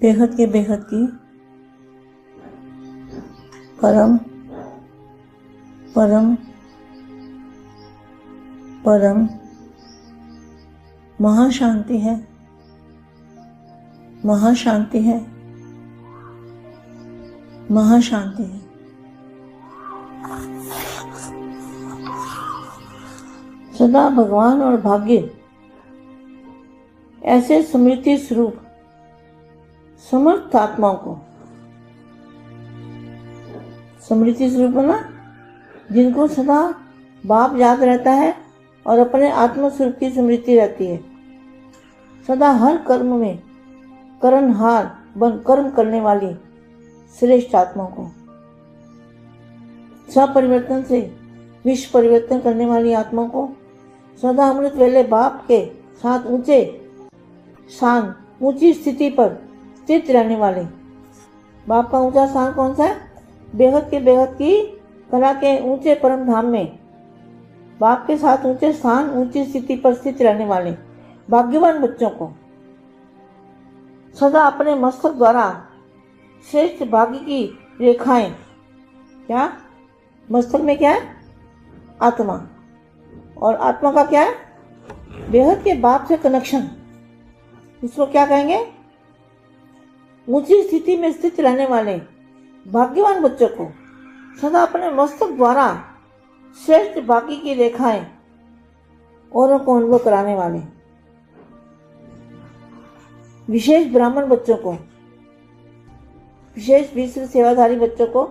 बेहद के बेहद की परम परम परम महाशांति है। महाशांति है। महाशांति है। सदा भगवान और भाग्य ऐसे स्मृति स्वरूप समर्थ आत्माओं को। स्मृति स्वरूप ना? जिनको सदा बाप याद रहता है और अपने आत्म स्वरूप की स्मृति रहती है। सदा हर कर्म में करणहार बन कर्म करने वाली श्रेष्ठ आत्मा को। स्वपरिवर्तन से विश्व परिवर्तन करने वाली आत्मा को सदा अमृत वेले बाप के साथ ऊँचे शान ऊँची स्थिति पर स्थित रहने वाले। बाप का ऊँचा स्थान कौन सा? है बेहद के बेहद की कला के ऊँचे परम धाम में। बाप के साथ ऊँचे स्थान, ऊँची स्थिति पर स्थित रहने वाले भाग्यवान बच्चों को। सदा अपने मस्तक द्वारा श्रेष्ठ भाग्य की रेखाएँ। क्या? मस्तक में क्या? है आत्मा। और आत्मा का क्या? है बेहद के बाप से कनेक्शन इसको क्या कहेंगे? ऊँची स्थिति में स्थित रहने वाले भाग्यवान बच्चों को सदा अपने मस्तक द्वारा श्रेष्ठ भाग्य की रेखाएँ औरों को अनुभव कराने वाले। विशेष ब्राह्मण बच्चों को, विशेष विश्व सेवाधारी बच्चों को,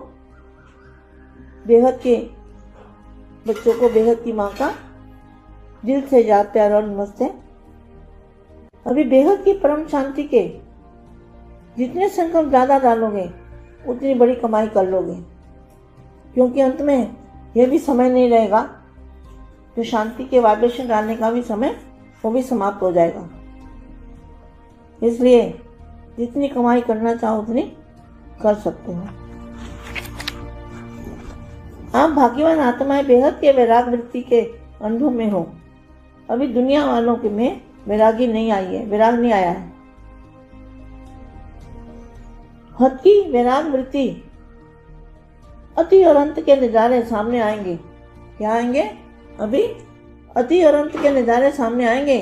बेहद के बच्चों को बेहद की माँ का दिल से याद, प्यार और नमस्ते। अभी बेहद की परम शांति के जितने संकल्प ज़्यादा डालोगे, उतनी बड़ी कमाई कर लोगे। क्योंकि अंत में यह भी समय नहीं रहेगा। जो शांति के वाइब्रेशन डालने का भी समय, वो भी समाप्त हो जाएगा। इसलिए जितनी कमाई करना चाहो, उतनी कर सकते हो। आप भाग्यवान आत्माएँ बेहद के वैराग वृत्ति के अनुभव में हो। अभी दुनिया वालों के में वैरागी नहीं आई है, वैराग नहीं आया है। हद की वैराग वृत्ति। अति और अंत के नज़ारे सामने आएँगे। क्या आएँगे? अभी अति और अंत के नज़ारे सामने आएँगे।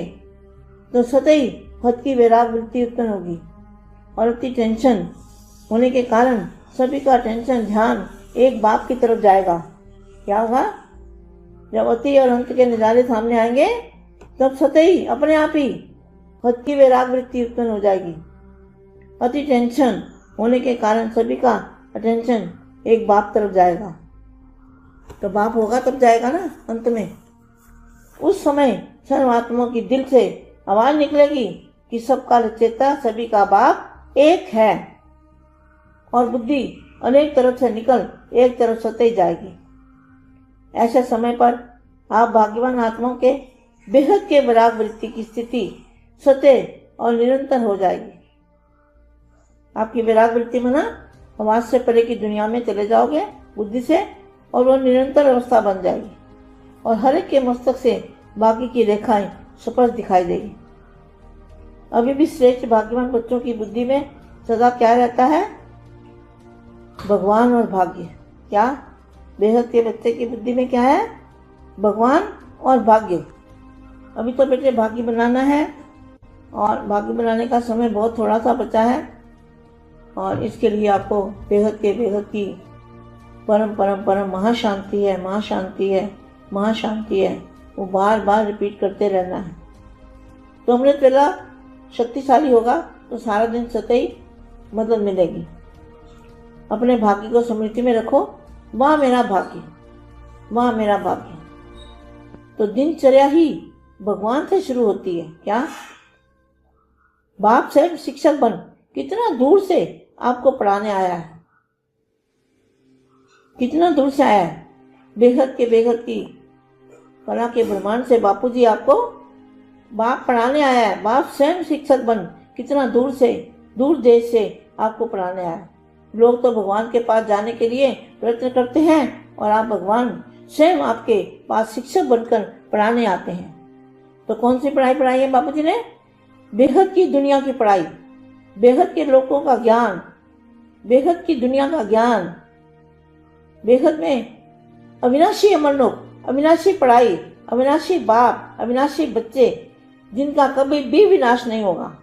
तो सतही हद की वैराग वृत्ति उत्पन्न होगी। और अति टेंशन होने के कारण सभी का टेंशन, ध्यान एक बाप की तरफ़ जाएगा। क्या होगा? जब अति और अंत के नज़ारे सामने आएँगे, तब सतही अपने आप ही हद की वैराग वृत्ति उत्पन्न हो जाएगी। अति टेंशन होने के कारण सभी का अटेंशन एक बाप तरफ़ जाएगा। तो बाप होगा तब जाएगा ना, अंत में। उस समय सर्वात्माओं की दिल से आवाज़ निकलेगी कि सबका रचेता सभी का बाप एक है। और बुद्धि अनेक तरफ़ से निकल, एक तरफ़ सतही जाएगी। ऐसे समय पर आप भाग्यवान आत्माओं के बेहद के बराग वृत्ति की स्थिति सतह और निरंतर हो जाएगी। आपकी विराग वृत्ति में ना आवाज़ से परे की दुनिया में चले जाओगे, बुद्धि से, और वो निरंतर अवस्था बन जाएगी। और हर एक के मस्तक से बाकी की रेखाएँ स्पष्ट दिखाई देगी। अभी भी श्रेष्ठ भाग्यवान बच्चों की बुद्धि में सदा क्या रहता है? भगवान और भाग्य। क्या? बेहद के बच्चे की बुद्धि में क्या है? भगवान और भाग्य। अभी तो बेटे भाग्य बनाना है, और भाग्य बनाने का समय बहुत थोड़ा सा बचा है। और इसके लिए आपको बेहद के बेहद की परम परम परम महाशांति है महाशांति है महाशांति है। वो बार बार रिपीट करते रहना है। तो अमृत वेला शक्तिशाली होगा तो सारा दिन सतही मदद मिलेगी। अपने भाग्य को स्मृति में रखो। वह मेरा भाग्य, वह मेरा भाग्य। तो दिनचर्या ही भगवान से शुरू होती है। क्या? बाप से शिक्षक बन। कितना दूर से आपको पढ़ाने आया है। कितना दूर से आया है। बेहद के बेहद की। कला के ब्रह्मांड से बापूजी आपको बाप पढ़ाने आया है। बाप स्वयं शिक्षक बन। कितना दूर से, दूर देश से आपको पढ़ाने आया लोग तो भगवान के पास जाने के लिए प्रयत्न करते हैं और आप भगवान स्वयं आपके पास शिक्षक बनकर पढ़ाने आते हैं। तो कौन सी पढ़ाई पढ़ाई है बापू जी ने? बेहद की दुनिया की पढ़ाई। बेहद के लोगों का ज्ञान। बेहद की दुनिया का ज्ञान, बेहद में अविनाशी अमरलोक, अविनाशी पढ़ाई, अविनाशी बाप, अविनाशी बच्चे, जिनका कभी भी विनाश नहीं होगा।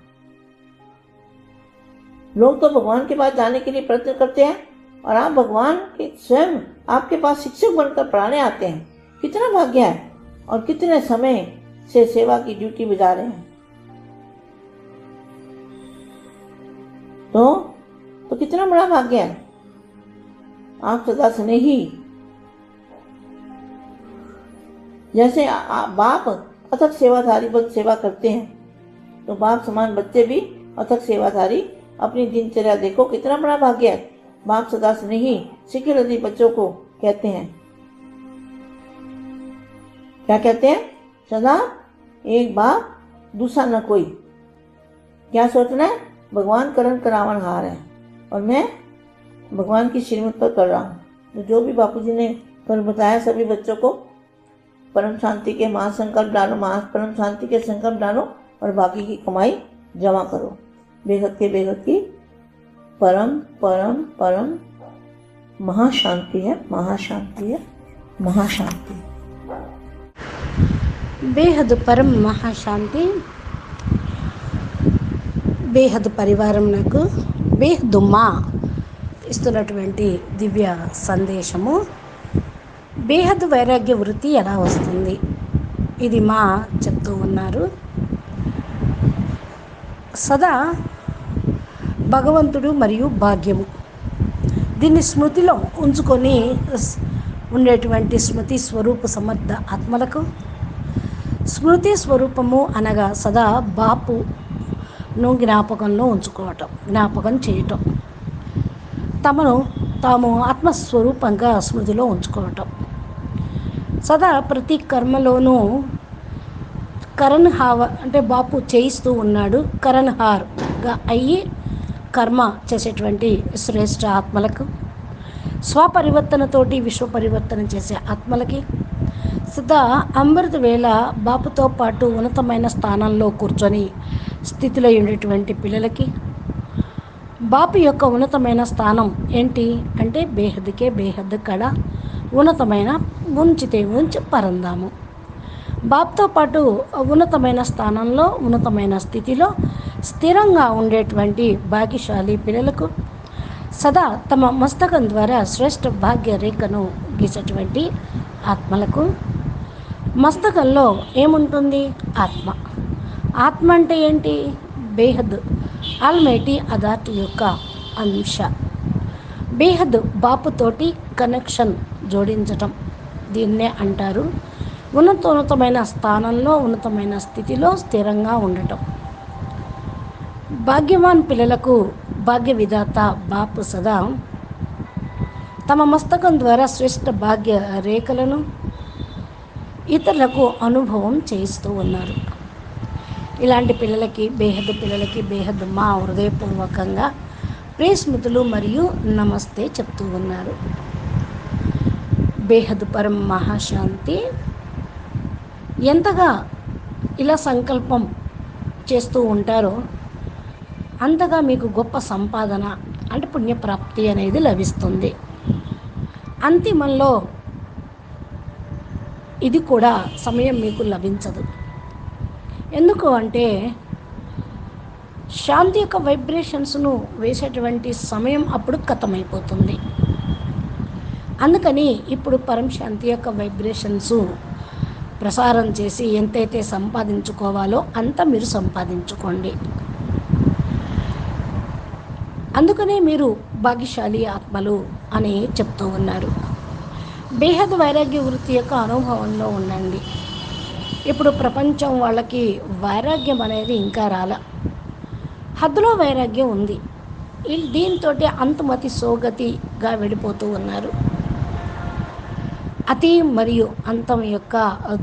लोग तो भगवान के पास जाने के लिए प्रयत्न करते हैं और आप भगवान के स्वयं आपके पास शिक्षक बनकर पढ़ाने आते हैं। कितना भाग्य है और कितने समय से सेवा की ड्यूटी बजा रहे हैं। तो कितना बड़ा भाग्य है। आप सदा स्नेही। जैसे बाप अथक सेवाधारी बन सेवा करते हैं तो बाप समान बच्चे भी अथक सेवाधारी अपनी दिनचर्या देखो, कितना बड़ा भाग्य है। बाप सदा स्नेही सिक्योरिटी बच्चों को कहते हैं। क्या कहते हैं? सदा एक बाप, दूसरा न कोई। क्या सोचना है? भगवान करण करावन हार है। और मैं भगवान की श्रीमत पर कर रहा हूँ तो जो भी बापू जी ने कल बताया सभी बच्चों को परम शांति के महासंकल्प डालो महा परम शांति के संकल्प डालो और बाकी की कमाई जमा करो बेहद के बेहद की परम परम परम महाशांति है महाशांति है महाशांति బేహద్ పరం మహాశాంతి బేహద్ పరివారం నాకు బేహ్దుమ్మా ఇస్తున్నటువంటి దివ్య సందేశము. బేహద్ వైరాగ్య వృత్తి ఎలా వస్తుంది? ఇది మా చెప్తూ ఉన్నారు. సదా భగవంతుడు మరియు భాగ్యము. దీన్ని స్మృతిలో ఉంచుకొని ఉండేటువంటి స్మృతి స్వరూప సమర్థ ఆత్మలకు. స్మృతి స్వరూపము అనగా సదా బాపు ను జ్ఞాపకంలో ఉంచుకోవటం జ్ఞాపకం చేయటం. తమను తాము ఆత్మస్వరూపంగా స్మృతిలో ఉంచుకోవటం. సదా ప్రతి కర్మలోనూ కరణ్ హావ అంటే బాపు చేయిస్తూ ఉన్నాడు కరణ్ హార్గా అయ్యి కర్మ చేసేటువంటి శ్రేష్ఠ ఆత్మలకు స్వపరివర్తనతోటి విశ్వ పరివర్తన చేసే ఆత్మలకి సదా అమృత వేళ బాపుతో పాటు ఉన్నతమైన స్థానంలో కూర్చొని స్థితిలో ఉండేటువంటి పిల్లలకి బాపు యొక్క ఉన్నతమైన స్థానం ఏంటి అంటే బేహద్కే బేహద్ కడ ఉన్నతమైన ఉంచితే ఉంచి పరందాము. బాప్తో పాటు ఉన్నతమైన స్థానంలో ఉన్నతమైన స్థితిలో స్థిరంగా ఉండేటువంటి భాగ్యశాలి పిల్లలకు సదా తమ మస్తకం ద్వారా శ్రేష్ఠ భాగ్య రేఖను గీసేటువంటి ఆత్మలకు మస్తకంలో ఏముంటుంది? ఆత్మ. ఆత్మ అంటే ఏంటి? బేహద్ ఆల్మైటీ అదార్ట్ యొక్క అంశ. బేహద్ బాపుతోటి కనెక్షన్ జోడించటం. దీన్నే అంటారు. ఉన్నతోన్నతమైన స్థానంలో ఉన్నతమైన స్థితిలో స్థిరంగా ఉండటం. భాగ్యవాన్ పిల్లలకు భాగ్య విధాత బాపు సదా తమ మస్తకం ద్వారా శ్రేష్ఠ భాగ్య రేఖలను ఇతరులకు అనుభవం చేయిస్తూ ఉన్నారు. ఇలాంటి పిల్లలకి బేహద్ పిల్లలకి బేహద్ మా హృదయపూర్వకంగా ప్రేస్మృతులు మరియు నమస్తే చెప్తూ ఉన్నారు. బేహద్ పరం మహాశాంతి. ఎంతగా ఇలా సంకల్పం చేస్తూ ఉంటారో అంతగా మీకు గొప్ప సంపాదన అంటే పుణ్యప్రాప్తి అనేది లభిస్తుంది. అంతిమంలో ఇది కూడా సమయం మీకు లభించదు. ఎందుకు అంటే శాంతి యొక్క వైబ్రేషన్స్ను వేసేటువంటి సమయం అప్పుడు ఖతమైపోతుంది అందుకని ఇప్పుడు పరం శాంతి యొక్క వైబ్రేషన్స్ ప్రసారం చేసి ఎంతైతే సంపాదించుకోవాలో అంత మీరు సంపాదించుకోండి. అందుకనే మీరు భాగ్యశాలి ఆత్మలు అని చెప్తూ ఉన్నారు. బేహద్ వైరాగ్య వృత్తి యొక్క అనుభవంలో ఉండండి. ఇప్పుడు ప్రపంచం వాళ్ళకి వైరాగ్యం అనేది ఇంకా రాల. హద్దులో వైరాగ్యం ఉంది. దీంతో అంతమతి సోగతిగా వెళ్ళిపోతూ ఉన్నారు. అతి మరియు అంతం యొక్క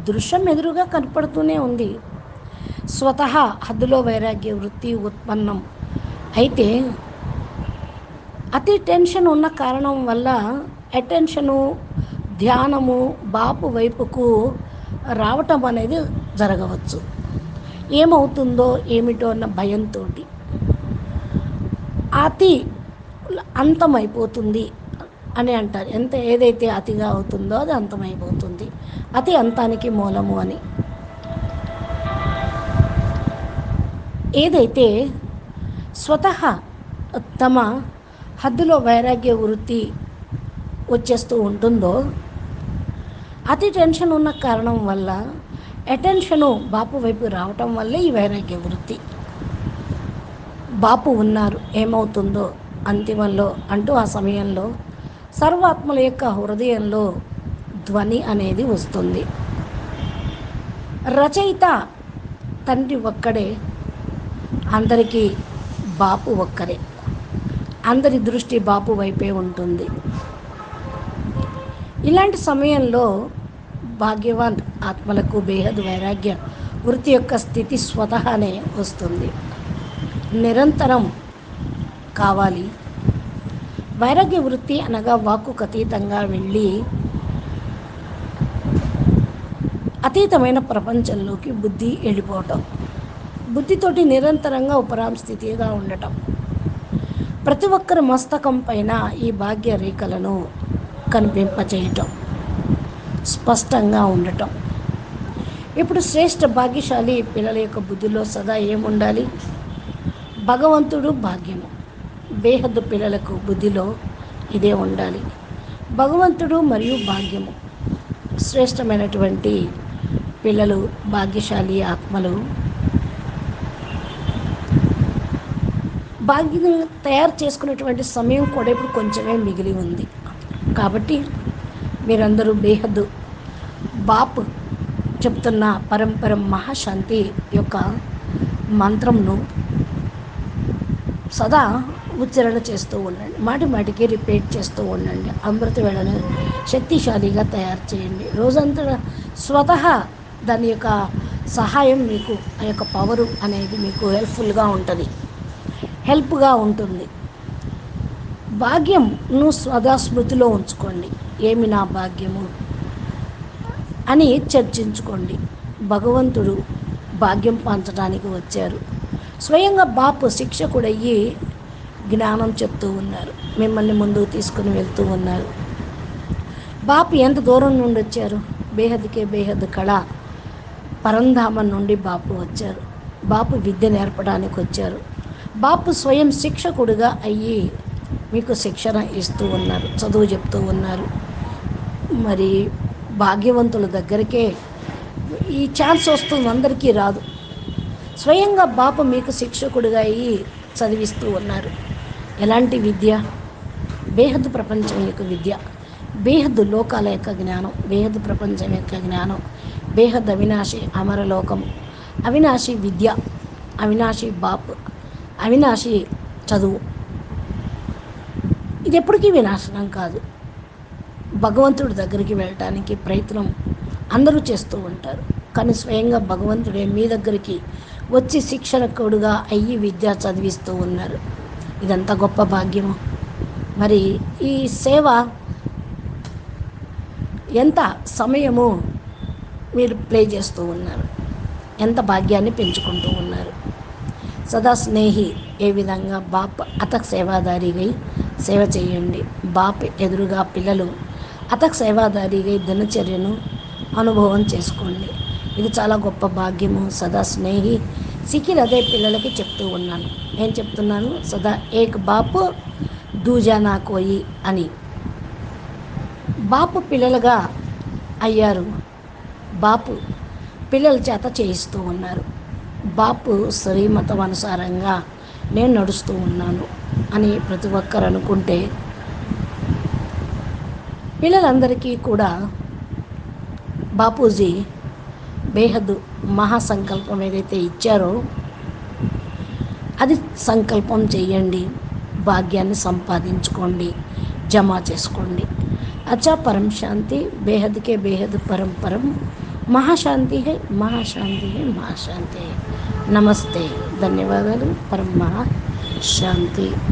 దృశ్యం ఎదురుగా కనపడుతూనే ఉంది. స్వతహా హద్దులో వైరాగ్య వృత్తి ఉత్పన్నం. అయితే అతి టెన్షన్ ఉన్న కారణం వల్ల అటెన్షను ధ్యానము బాపు వైపుకు రావటం అనేది జరగవచ్చు. ఏమవుతుందో ఏమిటో అన్న భయంతో అతి అంతమైపోతుంది అని అంటారు. ఎంత ఏదైతే అతిగా అవుతుందో అది అంతమైపోతుంది. అతి అంతానికి మూలము అని. ఏదైతే స్వతహా తమ హద్దులో వైరాగ్య వృత్తి వచ్చేస్తూ ఉంటుందో అతి టెన్షన్ ఉన్న కారణం వల్ల అటెన్షను బాపు వైపు రావటం వల్లే ఈ వైరాగ్య వృత్తి. బాపు ఉన్నారు ఏమవుతుందో అంతిమంలో అంటూ ఆ సమయంలో సర్వాత్మల యొక్క హృదయంలో ధ్వని అనేది వస్తుంది. రచయిత తండ్రి ఒక్కడే అందరికీ బాపు ఒక్కరే. అందరి దృష్టి బాపు వైపే ఉంటుంది. ఇలాంటి సమయంలో భాగ్యవాన్ ఆత్మలకు బేహద్ వైరాగ్య వృత్తి యొక్క స్థితి స్వతహానే వస్తుంది. నిరంతరం కావాలి. వైరాగ్య వృత్తి అనగా వాక్కుకు అతీతంగా వెళ్ళి అతీతమైన ప్రపంచంలోకి బుద్ధి వెళ్ళిపోవటం. బుద్ధితోటి నిరంతరంగా ఉపరాం స్థితిగా ఉండటం. ప్రతి ఒక్కరి మస్తకం పైన ఈ భాగ్య రేఖలను కనిపింపచేయటం స్పష్టంగా ఉండటం. ఇప్పుడు శ్రేష్ఠ భాగ్యశాలి పిల్లల యొక్క బుద్ధిలో సదా ఏముండాలి? భగవంతుడు భాగ్యము. బేహద్దు పిల్లలకు బుద్ధిలో ఇదే ఉండాలి. భగవంతుడు మరియు భాగ్యము. శ్రేష్టమైనటువంటి పిల్లలు భాగ్యశాలి ఆత్మలు. భాగ్యం తయారు చేసుకునేటువంటి సమయం కూడా ఇప్పుడు కొంచెమే మిగిలి ఉంది. కాబట్టి మీరందరూ బేహద్దు. బాప్ చెప్తున్న పరంపర మహాశాంతి యొక్క మంత్రంను సదా ఉచ్చారణ చేస్తూ ఉండండి. మాటి మాటికి రిపీట్ చేస్తూ ఉండండి. అమృత వేళను శక్తిశాలిగా తయారు చేయండి. రోజంతా స్వతహా దాని యొక్క సహాయం మీకు ఆ యొక్క పవరు అనేది మీకు హెల్ప్ఫుల్గా ఉంటుంది. హెల్ప్గా ఉంటుంది. భాగ్యంను సదా స్మృతిలో ఉంచుకోండి. ఏమి నా భాగ్యము? అని చర్చించుకోండి. భగవంతుడు భాగ్యం పంచడానికి వచ్చారు. స్వయంగా బాపు శిక్షకుడయ్యి జ్ఞానం చెప్తూ ఉన్నారు. మిమ్మల్ని ముందుకు తీసుకుని వెళ్తూ ఉన్నారు. బాపు ఎంత దూరం నుండి వచ్చారు? బేహద్కే బేహద్ కళ. పరంధామం నుండి బాపు వచ్చారు. బాపు విద్య నేర్పడానికి వచ్చారు. బాపు స్వయం శిక్షకుడుగా అయ్యి మీకు శిక్షణ ఇస్తూ ఉన్నారు చదువు చెప్తూ ఉన్నారు. మరి భాగ్యవంతుల దగ్గరికే ఈ ఛాన్స్ వస్తుంది అందరికీ రాదు. స్వయంగా బాప మీకు శిక్షకుడిగా అయ్యి చదివిస్తూ ఉన్నారు. ఎలాంటి విద్య? బేహద్దు ప్రపంచం యొక్క విద్య. బేహద్దు లోకాల యొక్క జ్ఞానం బేహద్దు ప్రపంచం యొక్క జ్ఞానం. బేహద్ అవినాశి అమరలోకం. అవినాశి విద్య అవినాశి బాప్ అవినాశి చదువు. ఇది ఎప్పటికీ వినాశనం కాదు. భగవంతుడి దగ్గరికి వెళ్ళటానికి ప్రయత్నం అందరూ చేస్తూ ఉంటారు. కానీ స్వయంగా భగవంతుడే మీ దగ్గరికి వచ్చి శిక్షణకుడుగా అయ్యి విద్య చదివిస్తూ ఉన్నారు. ఇదంత గొప్ప భాగ్యము. మరి ఈ సేవ ఎంత సమయము మీరు ప్లే చేస్తూ ఉన్నారు? ఎంత భాగ్యాన్ని పెంచుకుంటూ ఉన్నారు? సదా స్నేహి ఏ విధంగా బాప్ అతక్ సేవాదారిగా సేవ చేయండి. బాప్ ఎదురుగా పిల్లలు అతక్ సేవాదారిగా దినచర్యను అనుభవం చేసుకోండి. ఇది చాలా గొప్ప భాగ్యము. సదా స్నేహి సికిర్ అదే పిల్లలకి చెప్తూ ఉన్నాను. ఏం చెప్తున్నాను? సదా ఏక్ బాపు దూజా నా కోయి అని. బాపు పిల్లలుగా అయ్యారు. బాపు పిల్లల చేత చేయిస్తూ ఉన్నారు. బాపు శ్రీమతం అనుసారంగా నేను నడుస్తూ ఉన్నాను. అని ప్రతి ఒక్కరు అనుకుంటే పిల్లలందరికీ కూడా బాపూజీ బేహద్దు మహాసంకల్పం ఏదైతే ఇచ్చారో అది సంకల్పం చేయండి భాగ్యాన్ని సంపాదించుకోండి జమ చేసుకోండి. అచ్చా పరం శాంతి బేహద్కే బేహద్ పరం పరం మహాశాంతి మహాశాంతి మహాశాంతి నమస్తే ధన్యవాదాలు పరం शांति।